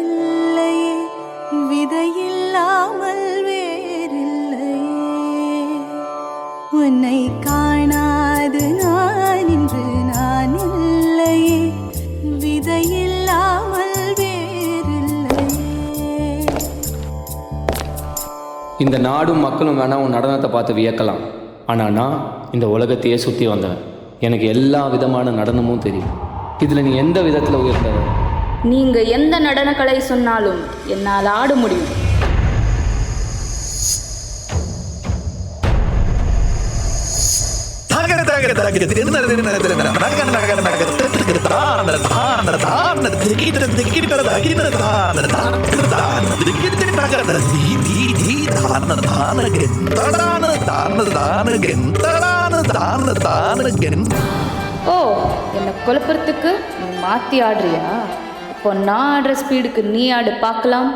இல்லையே விதையில்லாமல் வேறில்லையே உன்னை காணாது நான் இன்று நான் இல்லையே விதையில்லாமல் வேறில்லையே இந்த நாடும் மக்களும் வேணால் உன் நடனத்தை பார்த்து வியக்கலாம். ஆனால் நான் இந்த உலகத்தையே சுற்றி வந்தேன் எனக்கு எல்லா விதமான நடனமும் தெரியும். இதில் நீ எந்த விதத்தில் உயர்ந்தவன்? நீங்க எந்த நடனக்கலை சொன்னாலும் என்னால் ஆட முடியும் தகர தகர தகர ஓ என்னை குழப்பத்துக்கு மாற்றி ஆடுறியா இப்போ நான் ஆடுற ஸ்பீடுக்கு நீ ஆடு பார்க்கலாம்.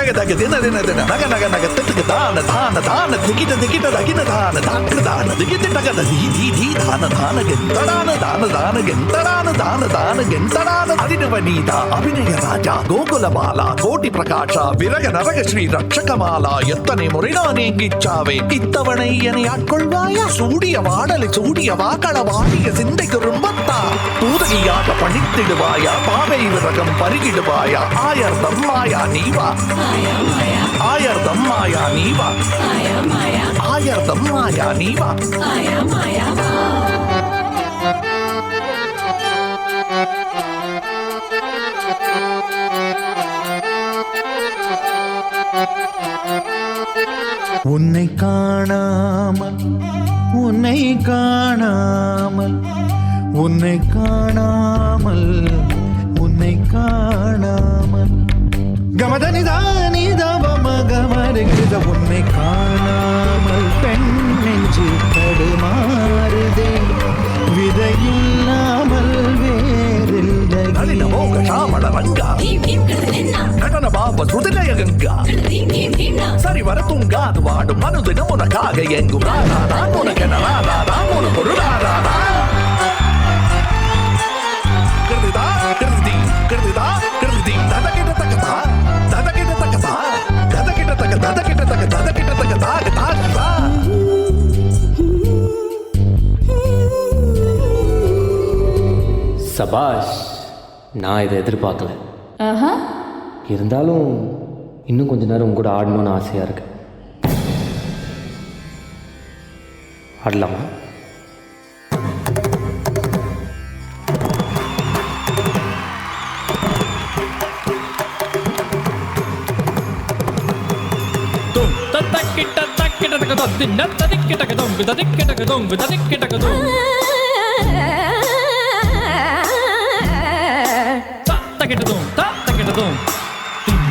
தக தக தின தின தின நக நக நக திட்டுக்கு தான தான தான திகிட்ட திகிட்ட தகின தான தாக்கு தான திகிட்டு டக தி தி தி தான தான கெந்தடான தான தான கெந்தடான தான தான கெந்தடான அதினவ நீதா அபிநய ராஜா கோகுல பாலா கோட்டி பிரகாஷா விரக நரக ஸ்ரீ ரட்சகமாலா எத்தனை முறை நான் எங்கிச்சாவே இத்தவணை என்னை ஆட்கொள்வாயா சூடிய வாடலை சூடிய வாக்கள வாடிய சிந்தைக்கு ரொம்பத்தா தூதகியாக பணித்திடுவாயா பாவை விரகம் பருகிடுவாயா ஆயர் தம்மாயா நீவா ஆயர்தம் மாயா நீவா ஆயர்தம் மாயா நீவா உன்னை காணாமல் உன்னை காணாமல் உன்னை காணாமல் உன்னை காணாமல். கமதனிதானி நடன பாப சுதிலய கங்கா சரி வர தூங்காது வாடும் மனுதினம் உனக்காக எங்கும் ராதா நான் உனக்கென ராதா நான் உனக்கு ஒரு ராதா கிருதிதா கிருதி கிருதிதா கிருதி ததகிட்ட தகதா ததகிட்ட தகதா ததகிட்ட தக ததகிட்ட தக ததகிட்ட தக தாக தாகதா சபாஷ் நான் இதை எதிர்பார்க்கல. ஆஹா. இருந்தாலும் இன்னும் கொஞ்ச நேரம் உங்க கூட ஆடணும்னு ஆசையாக இருக்கு. ஆடலாமா? ததிக்கிட்டகதொங்கு ததிக்கிட்டகதொங்கு ததிக்கிட்டகதொங்கு தத்தகிட்டதும் தத்தகிட்டதும்